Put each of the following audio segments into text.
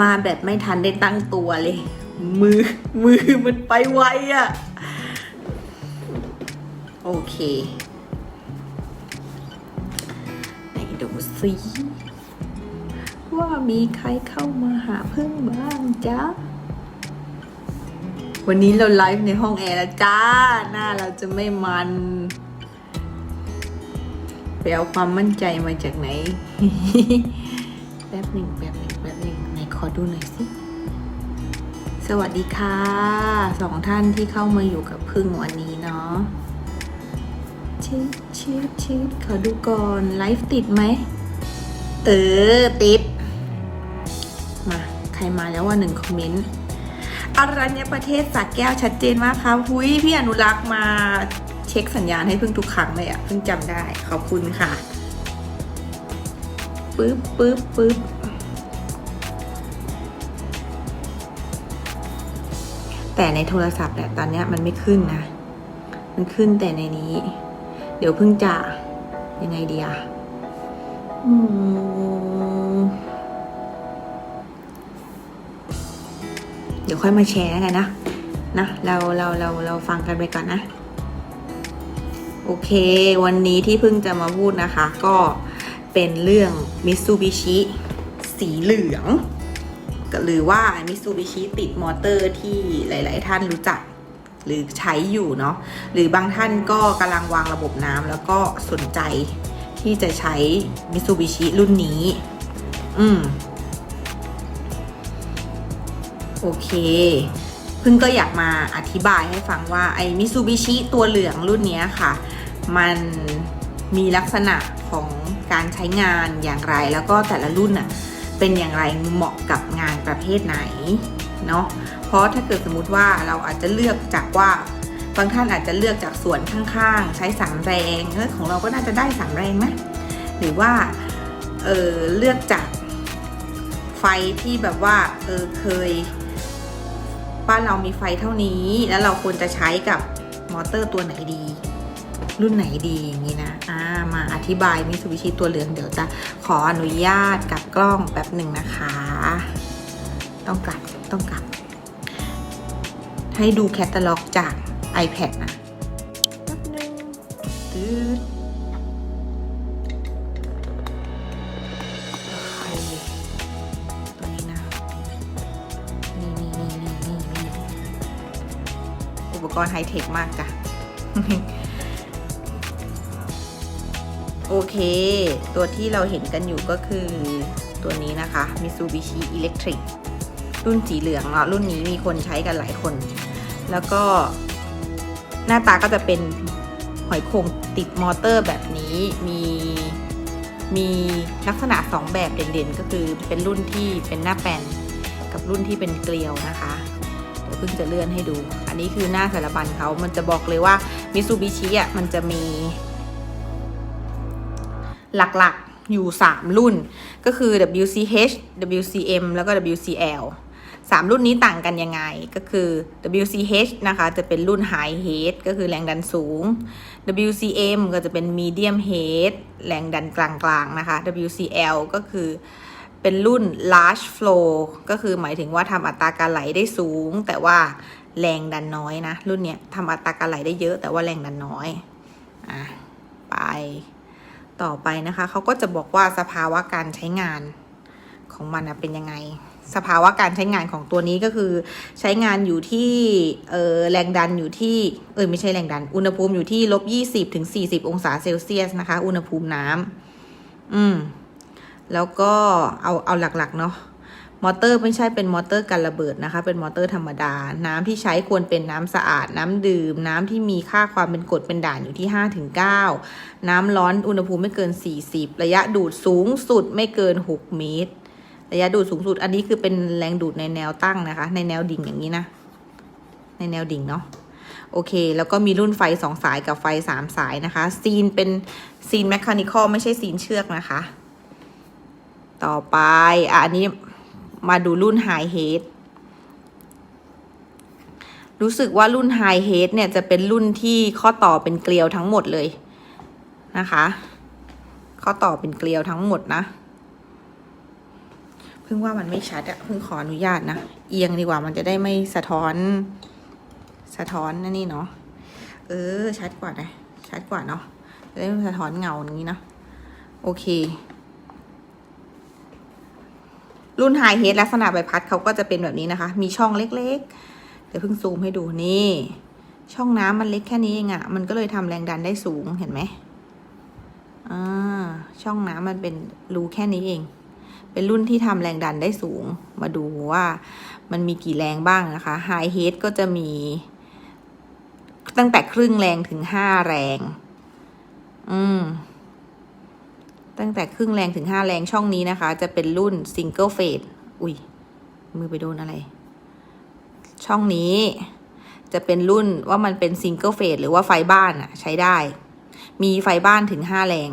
มาแบบไม่ทันได้ตั้งตัวเลย มือ มือมันไปไวอะ่ะ โอเคไหนดูสิว่ามีใครเข้ามาหาเพิ่งบ้างจ๊ะวันนี้เราไลฟ์ในห้องแอร์แล้วจ้า หน้าเราจะไม่มันไปเอาความมั่นใจมาจากไหน แป๊บหนึ่งแป๊บหนึ่งแป๊บหนึ่ง อดูหน่อยสิ สวัสดีค่ะสองท่านที่เข้ามาอยู่กับพึ่งวันนี้เนาะชิดชิดชิดขอดูก่อน ไลฟ์ติดไหม เออ ติด มา ใครมาแล้วว่าหนึ่งคอมเมนต์อรัญญประเทศสักแก้วชัดเจนมากครับหุยพี่อนุรักษ์มาเช็คสัญญาณให้เพิ่งทุกครั้งเลยอะเพิ่งจำได้ ขอบคุณค่ะปึ๊บปึ๊บปึ๊บ แต่ในโทรศัพท์เนี่ยตอนนี้มันไม่ขึ้นนะ มันขึ้นแต่ในนี้ เดี๋ยวเพิ่งจะยังไงดีอะอืมเดี๋ยวค่อยมาแชร์กันนะ นะ เราเราเราเราฟังกันไปก่อนนะ โอเค วันนี้ที่เพิ่งจะมาพูดนะคะ ก็เป็นเรื่อง Mitsubishi สีเหลือง หรือว่า Mitsubishi ติดมอเตอร์ที่หลาย ๆ ท่านรู้จักหรือใช้อยู่เนาะหรือบางท่านก็กำลังวางระบบน้ำแล้วก็สนใจที่จะใช้ Mitsubishi รุ่นนี้ อืม โอเคเพิ่งก็อยากมาอธิบายให้ฟังว่าไอ้มิซูบิชิตัวเหลืองรุ่นนี้ค่ะ มันมีลักษณะของการใช้งานอย่างไรแล้วก็แต่ละรุ่นน่ะ เป็นอย่างไรเหมาะกับงานประเภทไหนเนาะเพราะถ้าเกิดสมมุติว่าเราอาจจะเลือกจากว่าบางท่านอาจจะเลือกจากส่วนข้างๆ ใช้สามแรงเออของเราก็น่าจะได้สามแรงไหมหรือว่าเออเลือกจากไฟที่แบบว่าเออเคยบ้านเรามีไฟเท่านี้ แล้วเราควรจะใช้กับมอเตอร์ตัวไหนดี รุ่นไหนดีอย่างนี้นะอ่ามาอธิบายมิ t ูบิชิตัวเหลืองเดี๋ยวจะขออนุญาตกับกล้องแป๊บหนึ่งนะคะ ต้องกลับต้องกลับ ให้ดูแคตตาล็อกจาก iPad นะแป๊บหนึงตืดโอเคตัวนี้นะนี่นี่นี่นี่นี่อุปกรณ์ไฮเทคมากจ้ะ โอเค ตัวที่เราเห็นกันอยู่ก็คือตัวนี้นะคะ Mitsubishi Electric รุ่นสีเหลืองเนาะรุ่นนี้มีคนใช้กันหลายคน แล้วก็หน้าตาก็จะเป็นหอยโข่งติดมอเตอร์แบบนี้มีมีลักษณะ 2 แบบเด่นๆ ก็คือเป็นรุ่นที่เป็นหน้าแปนกับรุ่นที่เป็นเกลียวนะคะเดี๋ยวเพิ่งจะเลื่อนให้ดู อันนี้คือหน้าสารบัญเขามันจะบอกเลยว่ามิ t ูบิชิอะมันจะมี หลักๆอยู่ 3 รุ่น ก็คือ WCH WCM แล้วก็ WCL 3 รุ่นนี้ต่างกันยังไงก็คือ WCH นะคะจะเป็นรุ่น High Head ก็คือแรงดันสูง WCM ก็จะเป็น Medium Head แรงดันกลางๆนะคะ WCL ก็คือเป็นรุ่น large flow ก็คือหมายถึงว่าทำอัตราการไหลได้สูง แต่ว่าแรงดันน้อยนะ รุ่นเนี้ยทำอัตราการไหลได้เยอะแต่ว่าแรงดันน้อย อะ ไป ต่อไปนะคะ เขาก็จะบอกว่าสภาวะการใช้งานของมันเป็นยังไง สภาวะการใช้งานของตัวนี้ก็คือ ใช้งานอยู่ที่เออแรงดันอยู่ที่เออไม่ใช่แรงดัน อุณหภูมิอยู่ที่ลบยี่สิบถึงสี่สิบองศาเซลเซียสนะคะ อุณหภูมิน้ำอืม แล้วก็เอาเอาหลักๆ เนาะ มอเตอร์ไม่ใช่เป็นมอเตอร์กันระเบิดนะคะ เป็นมอเตอร์ธรรมดา น้ำที่ใช้ควรเป็นน้ำสะอาด น้ำดื่ม น้ำที่มีค่าความเป็นกรดเป็นด่านอยู่ที่5ถึง9น้ำร้อนอุณหภูมิไม่เกิน 40 ระยะดูดสูงสุดไม่เกิน 6 เมตร ระยะดูดสูงสุดอันนี้คือเป็นแรงดูดในแนวตั้งนะคะ ในแนวดิ่งอย่างนี้นะ ในแนวดิ่งเนาะโอเค แล้วก็มีรุ่นไฟ 2 สายกับไฟ 3 สายนะคะ ซีนเป็นซีนแมคานิคอลไม่ใช่ซีนเชือกนะคะ ต่อไป อะ อันนี้ มาดูรุ่น High Head รู้สึกว่ารุ่น High Head เนี่ยจะเป็นรุ่นที่ข้อต่อเป็นเกลียวทั้งหมดเลยนะคะ ข้อต่อเป็นเกลียวทั้งหมดนะ เพิ่งว่ามันไม่ชัดอะเพิ่งขออนุญาตนะ เอียงดีกว่ามันจะได้ไม่สะท้อน สะท้อนนั่นนี่เนาะ เออ ชัดกว่านะ ชัดกว่าเนาะ จะได้ไม่สะท้อนเงาอย่างนี้นะ โอเค รุ่นไฮเฮดลักษณะใบพัดเขาก็จะเป็นแบบนี้นะคะ มีช่องเล็กๆ เดี๋ยวเพิ่งซูมให้ดูนี่ ช่องน้ำมันเล็กแค่นี้เองอะ่ะ มันก็เลยทำแรงดันได้สูงเห็นไหมอ่าช่องน้ำมันเป็นรูแค่นี้เอง เป็นรุ่นที่ทำแรงดันได้สูง มาดูว่ามันมีกี่แรงบ้างนะคะไฮเฮดก็จะมี ตั้งแต่ครึ่งแรงถึงห้าแรง อืม ตั้งแต่ครึ่งแรงถึงห้าแรงช่องนี้นะคะ จะเป็นรุ่นซิงเกิลเฟสอุ้ย มือไปโดนอะไร ช่องนี้จะเป็นรุ่นว่ามันเป็นซิงเกิลเฟสหรือว่าไฟบ้านอะใช้ได้ มีไฟบ้านถึงห้าแรง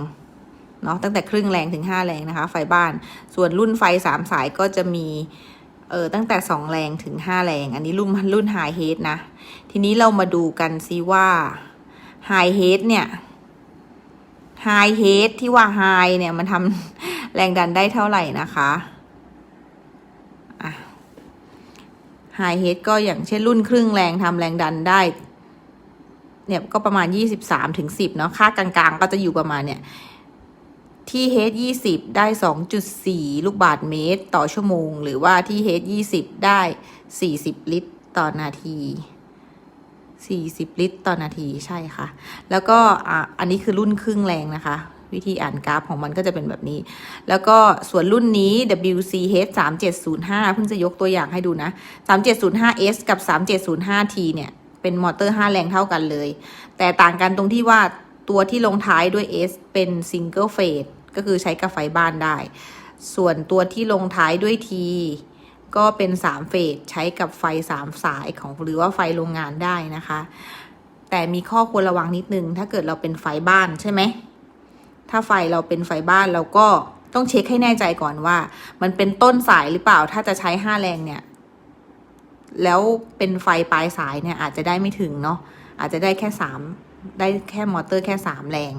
เนาะตั้งแต่ครึ่งแรงถึงห้าแรงนะคะ ไฟบ้าน ส่วนรุ่นไฟสามสายก็จะมีเออตั้งแต่สองแรงถึงห้าแรง อันนี้รุ่นรุ่นไฮเฮดนะ ทีนี้เรามาดูกันซิว่าไฮเฮดเนี่ย ไฮเฮดที่ว่าไฮเนี่ยมันทำแรงดันได้เท่าไหร่นะคะไฮเฮดก็อย่างเช่นรุ่นครึ่งแรงทำแรงดันได้ เนี่ยก็ประมาณยี่สิบสามถึงสิบเนาะค่ากลางๆ ก็จะอยู่ประมาณเนี่ย ที่เฮดยี่สิบได้สองจุดสี่ลูกบาทเมตรต่อชั่วโมง หรือว่าที่เฮดยี่สิบได้สี่สิบลิตรต่อนาที 40 ลิตรต่อนาทีใช่ค่ะ แล้วก็อ,อันนี้คือรุ่นครึ่งแรงนะคะ วิธีอ่านกราฟของมันก็จะเป็นแบบนี้ แล้วก็ส่วนรุ่นนี้ WCH 3705 เพิ่งจะยกตัวอย่างให้ดูนะ 3705S กับ 3705T เนี่ย เป็นมอเตอร์ 5 แรงเท่ากันเลย แต่ต่างกันตรงที่ว่าตัวที่ลงท้ายด้วย S เป็น Single Phase ก็คือใช้กับไฟบ้านได้ ส่วนตัวที่ลงท้ายด้วย T ก็เป็น 3 เฟสใช้กับไฟ 3 สายของหรือว่าไฟโรงงานได้นะคะ แต่มีข้อควรระวังนิดนึง ถ้าเกิดเราเป็นไฟบ้านใช่ไหม ถ้าไฟเราเป็นไฟบ้านเราก็ต้องเช็คให้แน่ใจก่อนว่า มันเป็นต้นสายหรือเปล่า ถ้าจะใช้ 5 แรงเนี่ย แล้วเป็นไฟปลายสายเนี่ยอาจจะได้ไม่ถึงเนาะอาจจะได้แค่ 3 ได้แค่มอเตอร์แค่ 3 แรง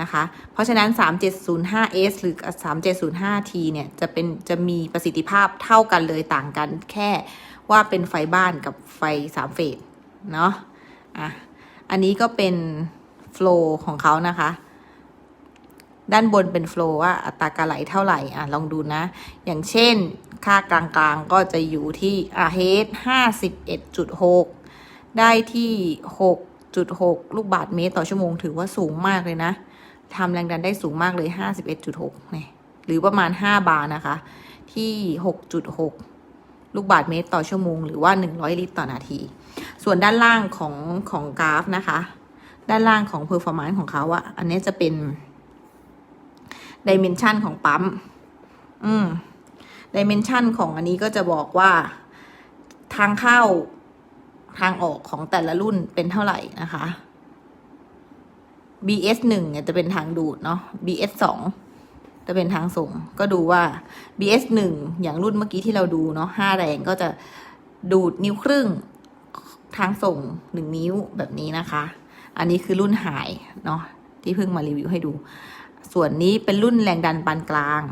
นะคะ เพราะฉะนั้น 3705S หรือ 3705T เนี่ยจะเป็นจะมีประสิทธิภาพเท่ากันเลยต่างกันแค่ว่าเป็นไฟบ้านกับไฟ3เฟสเนาะอะอันนี้ก็เป็นโฟล์ของเขานะคะ ด้านบนเป็นโฟล์ว่าอัตราการไหลเท่าไหร่อะลองดูนะ อย่างเช่นค่ากลางๆก็จะอยู่ที่อะเฮด51.6ได้ที่ 6.6ลูกบาทเมตรต่อชั่วโมงถือว่าสูงมากเลยนะทำแรงดันได้สูงมากเลย 51.6เนี่ยหรือประมาณ 5 บาร์นะคะ ที่ 6.6 ลูกบาทเมตรต่อชั่วโมง หรือว่า 100 ลิตรต่อนาที ส่วนด้านล่างของของกราฟนะคะ ด้านล่างของ performance ของเขาอะอันนี้จะเป็น dimension ของปั๊ม อืม dimension ของอันนี้ก็จะบอกว่าทางเข้า ทางออกของแต่ละรุ่นเป็นเท่าไหร่นะคะ BS หนึ่งเนี่ยจะเป็นทางดูดเนาะ BS สองจะเป็นทางส่ง ก็ดูว่า BS หนึ่งอย่างรุ่นเมื่อกี้ที่เราดูเนาะห้าแรงก็จะดูดนิ้วครึ่งทางส่งหนึ่งนิ้วแบบนี้นะคะ อันนี้คือรุ่นหายเนาะที่เพิ่งมารีวิวให้ดู ส่วนนี้เป็นรุ่นแรงดันปานกลาง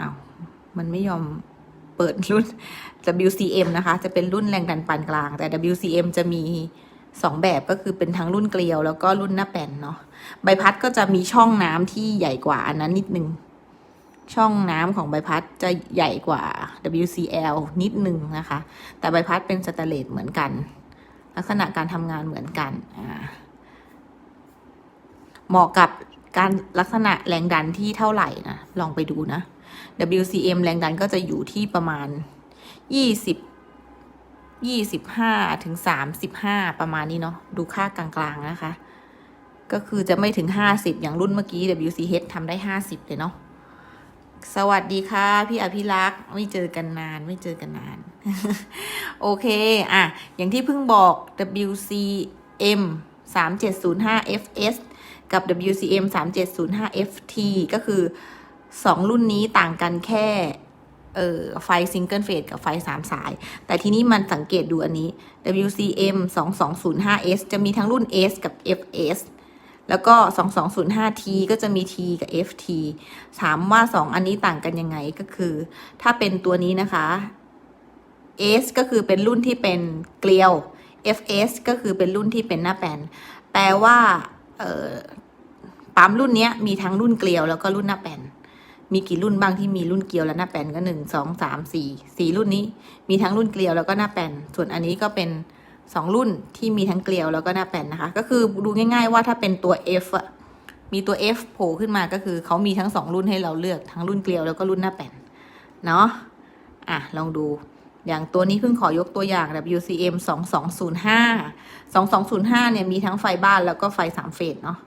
อ้าวมันไม่ยอม เปิดรุ่น WCM นะคะ จะเป็นรุ่นแรงดันปานกลาง แต่ WCM จะมีสองแบบก็คือเป็นทั้งรุ่นเกลียว แล้วก็รุ่นหน้าแป่นเนาะใบพัดก็จะมีช่องน้ำที่ใหญ่กว่าอันนั้นนิดนึง ช่องน้ำของใบพัดจะใหญ่กว่า WCL นิดนึงนะคะ แต่ใบพัดเป็นสแตนเลสเหมือนกัน ลักษณะการทำงานเหมือนกันอ่าเหมาะกับการลักษณะแรงดันที่เท่าไหร่นะลองไปดูนะ WCM แรงดันก็จะอยู่ที่ประมาณ 20 25ถึง35 ประมาณนี้เนาะดูค่ากลางๆนะคะ ก็คือจะไม่ถึง 50 อย่างรุ่นเมื่อกี้ WCH ทำได้ 50 เลยเนาะสวัสดีค่ะ พี่อภิรักษ์ไม่เจอกันนานไม่เจอกันนาน โอเค อะ อย่างที่เพิ่งบอก WCM 3705 FS กับ WCM 3705 FT ก็คือ สองรุ่นนี้ต่างกันแค่เอ่อไฟซิงเกิลเฟสกับไฟสามสาย แต่ทีนี้มันสังเกตดูอันนี้ WCM 2205S จะมีทั้งรุ่น S กับ FS แล้วก็ 2205T ก็จะมี T กับ FT ถามว่า 2 อันนี้ต่างกันยังไงก็คือ ถ้าเป็นตัวนี้นะคะ S ก็คือเป็นรุ่นที่เป็นเกลียว FS ก็คือเป็นรุ่นที่เป็นหน้าแปนแปลว่าปั๊มรุ่นนี้มีทั้งรุ่นเกลียวแล้วก็รุ่นหน้าแปน มีกี่รุ่นบ้างที่มีรุ่นเกลียวและหน้าแปนก็หนึ่งสองสามสี่สี่รุ่นนี้ มีทั้งรุ่นเกลียวแล้วก็หน้าแปนส่วนอันนี้ก็เป็นสองรุ่นที่มีทั้งเกลียวแล้วก็หน้าแปนนะคะ ก็คือดูง่าย ๆ ว่าถ้าเป็นตัว F อะมีตัว F โผล่ขึ้นมาก็คือเขามีทั้งสองรุ่นให้เราเลือกทั้งรุ่นเกลียวแล้วก็รุ่นหน้าแปนเนาะอะลองดูอย่างตัวนี้เพิ่งขอยกตัวอย่าง WCM 2205 2205เนี่ยมีทั้งไฟบ้านแล้วก็ไฟสามเฟสเนาะ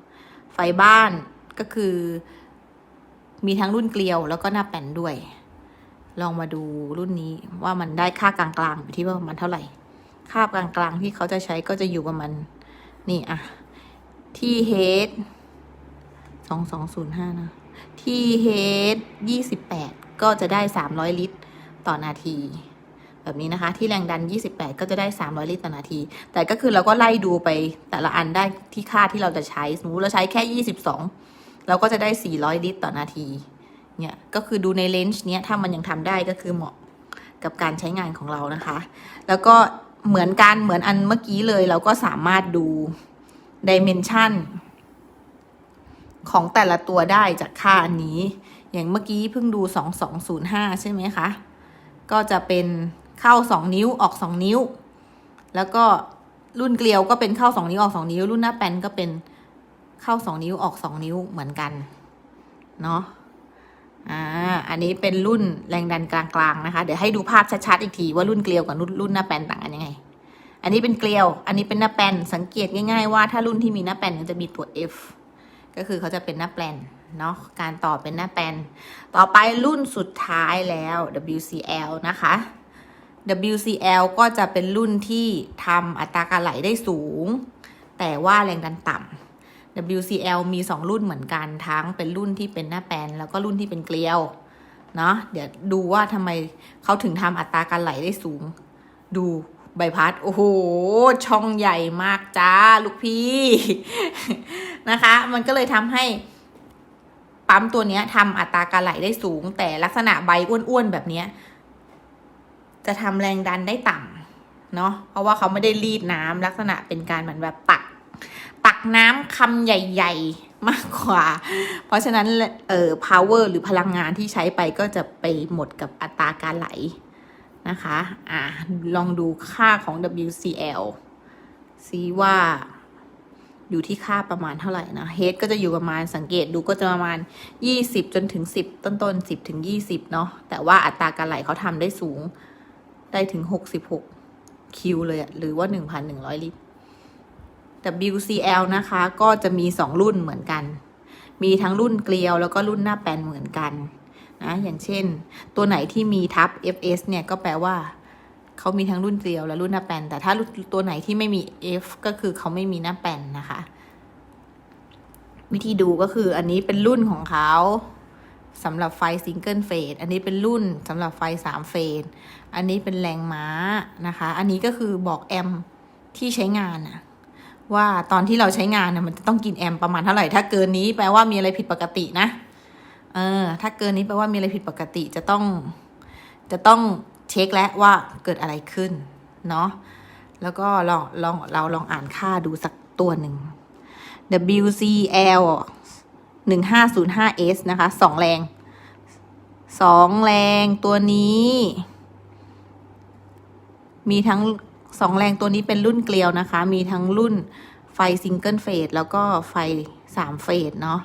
ไฟบ้านก็คือ มีทั้งรุ่นเกลียวแล้วก็หน้าแป้นด้วย ลองมาดูรุ่นนี้ว่ามันได้ค่ากลางๆอยู่ที่ว่าประมาณเท่าไหร่ ค่ากลางๆที่เขาจะใช้ก็จะอยู่ประมาณนี่อะที่เฮดสองสองศูนย์ห้านะ ที่เฮดยี่สิบแปดก็จะได้สามร้อยลิตรต่อนาที แบบนี้นะคะ ที่แรงดัน 28 ก็จะได้ 300 ลิตรต่อนาที แต่ก็คือเราก็ไล่ดูไปแต่ละอันได้ที่ค่าที่เราจะใช้ สมมติเราใช้แค่ 22 เราก็จะได้ 400 ลิตรต่อนาที เนี่ย ก็คือดูในเลนส์เนี้ย ถ้ามันยังทำได้ก็คือเหมาะกับการใช้งานของเรานะคะ แล้วก็เหมือนกัน เหมือนอันเมื่อกี้เลย เราก็สามารถดูดิเมนชันของแต่ละตัวได้จากค่าอันนี้ อย่างเมื่อกี้เพิ่งดู 2205 ใช่ไหมคะ ก็จะเป็นเข้า 2 นิ้วออก 2 นิ้ว แล้วก็รุ่นเกลียวก็เป็นเข้า 2 นิ้วออก 2 นิ้ว รุ่นหน้าแป้นก็เป็น เข้า2นิ้วออก2นิ้วเหมือนกัน เนาะอ่า อันนี้เป็นรุ่นแรงดันกลางๆนะคะ เดี๋ยวให้ดูภาพชัดๆอีกทีว่ารุ่นเกลียวกับรุ่นรุ่นหน้าแปนต่างกันยังไง อันนี้เป็นเกลียว อันนี้เป็นหน้าแปนสังเกตง่ายๆว่าถ้ารุ่นที่มีหน้าแปนมันจะมีตัว F ก็คือเขาจะเป็นหน้าแปลนเนาะการต่อเป็นหน้าแปลนต่อไปรุ่นสุดท้ายแล้ว WCL นะคะ WCL ก็จะเป็นรุ่นที่ทำอัตราการไหลได้สูง แต่ว่าแรงดันต่ำ WCL มี 2 รุ่นเหมือนกันทั้งเป็นรุ่นที่เป็นหน้าแปลนแล้วก็รุ่นที่เป็นเกลียวเนาะเดี๋ยวดูว่าทำไมเขาถึงทำอัตราการไหลได้สูง ดูใบพัด โอ้โห ช่องใหญ่มากจ้า ลูกพี่ นะคะ มันก็เลยทำให้ปั๊มตัวนี้ทำอัตราการไหลได้สูง แต่ลักษณะใบอ้วนๆแบบนี้จะทำแรงดันได้ต่ำเนาะเพราะว่าเขาไม่ได้รีดน้ำลักษณะเป็นการเหมือนแบบตัก น้ำคำใหญ่ ๆ มากกว่า เพราะฉะนั้นเอ่อ power หรือพลังงานที่ใช้ไปก็จะไปหมดกับอัตราการไหลนะคะ อ่าลองดูค่าของ WCL ซีว่าอยู่ที่ค่าประมาณเท่าไหร่นะเฮดก็จะอยู่ประมาณสังเกตดูก็จะประมาณ 20 จนถึง 10 ต้นต้น10 ถึง 20 เนาะแต่ว่าอัตราการไหลเขาทำได้สูงได้ถึง 66 คิวเลยอะหรือว่า 1,100 ลิตร WCL นะคะ ก็จะมี 2 รุ่นเหมือนกัน มีทั้งรุ่นเกลียวแล้วก็รุ่นหน้าแปนเหมือนกันนะอย่างเช่น ตัวไหนที่มีทับ FS เนี่ยก็แปลว่าเขามีทั้งรุ่นเกลียวและรุ่นหน้าแปนแต่ถ้าตัวไหนที่ไม่มี F ก็คือเขาไม่มีหน้าแปนนะคะ วิธีดูก็คืออันนี้เป็นรุ่นของเขาสำหรับไฟซิงเกิลเฟส อันนี้เป็นรุ่นสำหรับไฟสามเฟส อันนี้เป็นแรงม้านะคะ อันนี้ก็คือบอกแอมที่ใช้งานอะ ว่าตอนที่เราใช้งานนะมันจะต้องกินแอมประมาณเท่าไหร่ ถ้าเกินนี้แปลว่ามีอะไรผิดปกตินะ เออ ถ้าเกินนี้แปลว่ามีอะไรผิดปกติจะต้อง จะต้องเช็คแล้วว่าเกิดอะไรขึ้น เนาะ แล้วก็ลองลองเราลองอ่านค่าดูสักตัวหนึ่ง WCL 1505S นะคะสองแรงสองแรงตัวนี้ มีทั้ง สองแรงตัวนี้เป็นรุ่นเกลียวนะคะ มีทั้งรุ่นไฟซิงเกิลเฟสแล้วก็ไฟสามเฟสเนาะ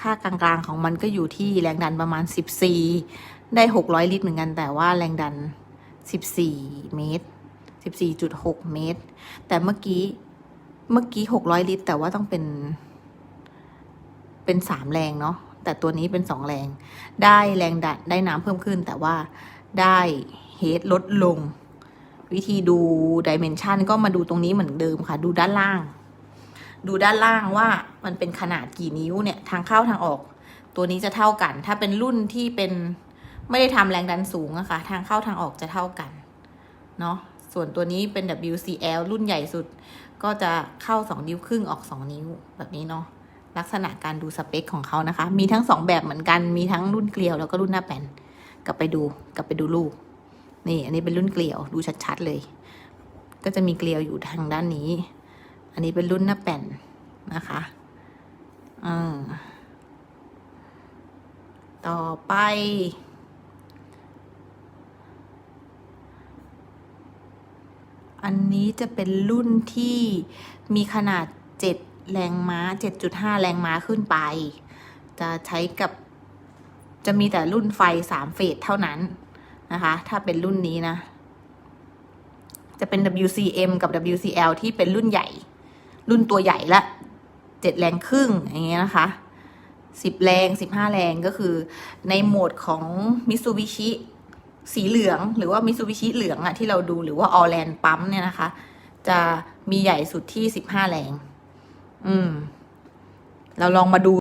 ค่ากลางๆของมันก็อยู่ที่แรงดันประมาณ 14 ได้ 600 ลิตรเหมือนกัน แต่ว่าแรงดัน 14 เมตร 14.6 เมตร แต่เมื่อกี้ เมื่อกี้ 600 ลิตร แต่ว่าต้องเป็น เป็น 3 แรงเนาะ แต่ตัวนี้เป็น 2 แรง ได้แรงดัน ได้น้ำเพิ่มขึ้น แต่ว่าได้เฮดลดลง วิธีดูดิเมนชันก็มาดูตรงนี้เหมือนเดิมค่ะ ดูด้านล่าง ดูด้านล่างว่ามันเป็นขนาดกี่นิ้วเนี่ยทางเข้าทางออก ตัวนี้จะเท่ากัน ถ้าเป็นรุ่นที่เป็นไม่ได้ทำแรงดันสูงอะค่ะ ทางเข้าทางออกจะเท่ากันเนาะส่วนตัวนี้เป็น WCL รุ่นใหญ่สุด ก็จะเข้า 2 นิ้วครึ่งออก 2 นิ้วแบบนี้เนาะลักษณะการดูสเปคของเขานะคะ มีทั้งสองแบบเหมือนกันมีทั้งรุ่นเกลียวแล้วก็รุ่นหน้าแป่นกลับไปดูกลับไปดูรูป นี่อันนี้เป็นรุ่นเกลียวดูชัดๆเลย ก็จะมีเกลียวอยู่ทางด้านนี้ อันนี้เป็นรุ่นหน้าแป่นนะคะอืมต่อไป อันนี้จะเป็นรุ่นที่มีขนาด 7 แรงม้า 7.5 แรงม้าขึ้นไป จะใช้กับจะมีแต่รุ่นไฟ 3 เฟสเท่านั้น นะคะ ถ้าเป็นรุ่นนี้นะ จะเป็น WCM กับ WCL ที่เป็นรุ่นใหญ่ รุ่นตัวใหญ่ละ7แรงครึ่งอย่างเงี้ยนะคะ10แรง15แรงก็คือ ในโหมดของ Mitsubishi สีเหลือง หรือว่า Mitsubishi เหลืองอะที่เราดูหรือว่า All Land ปั๊มเนี่ยนะคะ จะมีใหญ่สุดที่15แรง อืม เราลองมาดู